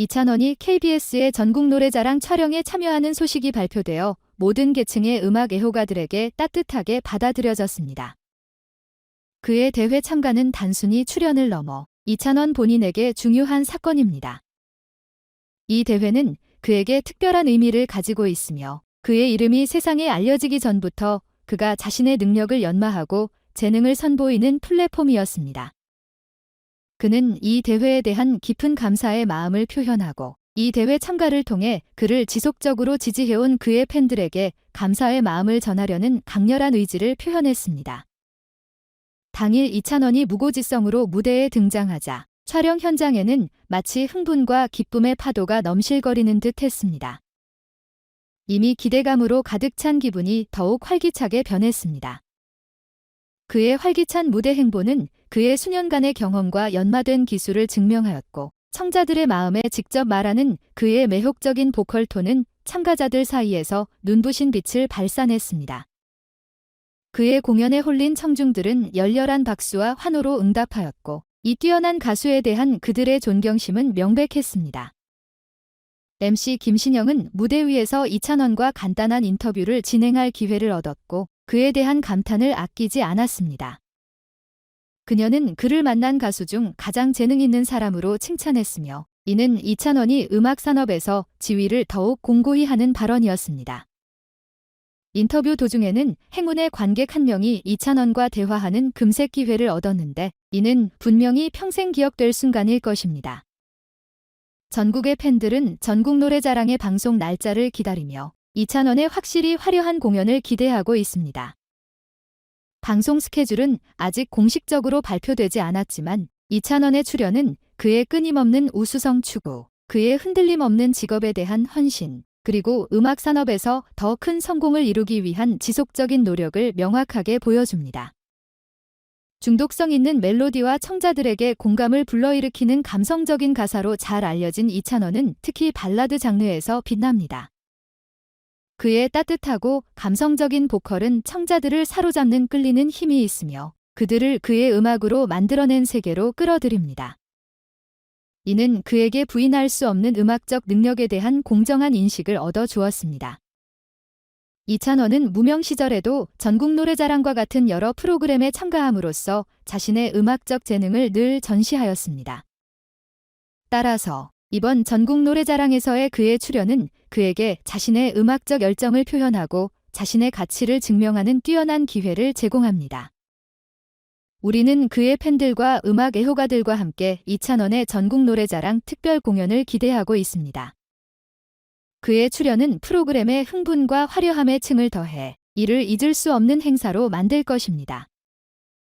이찬원이 KBS의 전국 노래자랑 촬영에 참여하는 소식이 발표되어 모든 계층의 음악 애호가들에게 따뜻하게 받아들여졌습니다. 그의 대회 참가는 단순히 출연을 넘어 이찬원 본인에게 중요한 사건입니다. 이 대회는 그에게 특별한 의미를 가지고 있으며 그의 이름이 세상에 알려지기 전부터 그가 자신의 능력을 연마하고 재능을 선보이는 플랫폼이었습니다. 그는 이 대회에 대한 깊은 감사의 마음을 표현하고 이 대회 참가를 통해 그를 지속적으로 지지해온 그의 팬들에게 감사의 마음을 전하려는 강렬한 의지를 표현했습니다. 당일 이찬원이 무고지성으로 무대에 등장하자 촬영 현장에는 마치 흥분과 기쁨의 파도가 넘실거리는 듯 했습니다. 이미 기대감으로 가득 찬 기분이 더욱 활기차게 변했습니다. 그의 활기찬 무대 행보는 그의 수년간의 경험과 연마된 기술을 증명하였고 청자들의 마음에 직접 말하는 그의 매혹적인 보컬 톤은 참가자들 사이에서 눈부신 빛을 발산했습니다. 그의 공연에 홀린 청중들은 열렬한 박수와 환호로 응답하였고 이 뛰어난 가수에 대한 그들의 존경심은 명백했습니다. MC 김신영은 무대 위에서 이찬원과 간단한 인터뷰를 진행할 기회를 얻었고 그에 대한 감탄을 아끼지 않았습니다. 그녀는 그를 만난 가수 중 가장 재능 있는 사람으로 칭찬했으며 이는 이찬원이 음악 산업에서 지위를 더욱 공고히 하는 발언이었습니다. 인터뷰 도중에는 행운의 관객 한 명이 이찬원과 대화하는 금색 기회를 얻었는데 이는 분명히 평생 기억될 순간일 것입니다. 전국의 팬들은 전국 노래자랑의 방송 날짜를 기다리며 이찬원의 확실히 화려한 공연을 기대하고 있습니다. 방송 스케줄은 아직 공식적으로 발표되지 않았지만 이찬원의 출연은 그의 끊임없는 우수성 추구, 그의 흔들림 없는 직업에 대한 헌신, 그리고 음악 산업에서 더 큰 성공을 이루기 위한 지속적인 노력을 명확하게 보여줍니다. 중독성 있는 멜로디와 청자들에게 공감을 불러일으키는 감성적인 가사로 잘 알려진 이찬원은 특히 발라드 장르에서 빛납니다. 그의 따뜻하고 감성적인 보컬은 청자들을 사로잡는 끌리는 힘이 있으며 그들을 그의 음악으로 만들어낸 세계로 끌어들입니다. 이는 그에게 부인할 수 없는 음악적 능력에 대한 공정한 인식을 얻어 주었습니다. 이찬원은 무명 시절에도 전국 노래자랑과 같은 여러 프로그램에 참가함으로써 자신의 음악적 재능을 늘 전시하였습니다. 따라서 이번 전국 노래자랑에서의 그의 출연은 그에게 자신의 음악적 열정을 표현하고 자신의 가치를 증명하는 뛰어난 기회를 제공합니다. 우리는 그의 팬들과 음악 애호가들과 함께 이찬원의 전국 노래자랑 특별 공연을 기대하고 있습니다. 그의 출연은 프로그램의 흥분과 화려함에 층을 더해 이를 잊을 수 없는 행사로 만들 것입니다.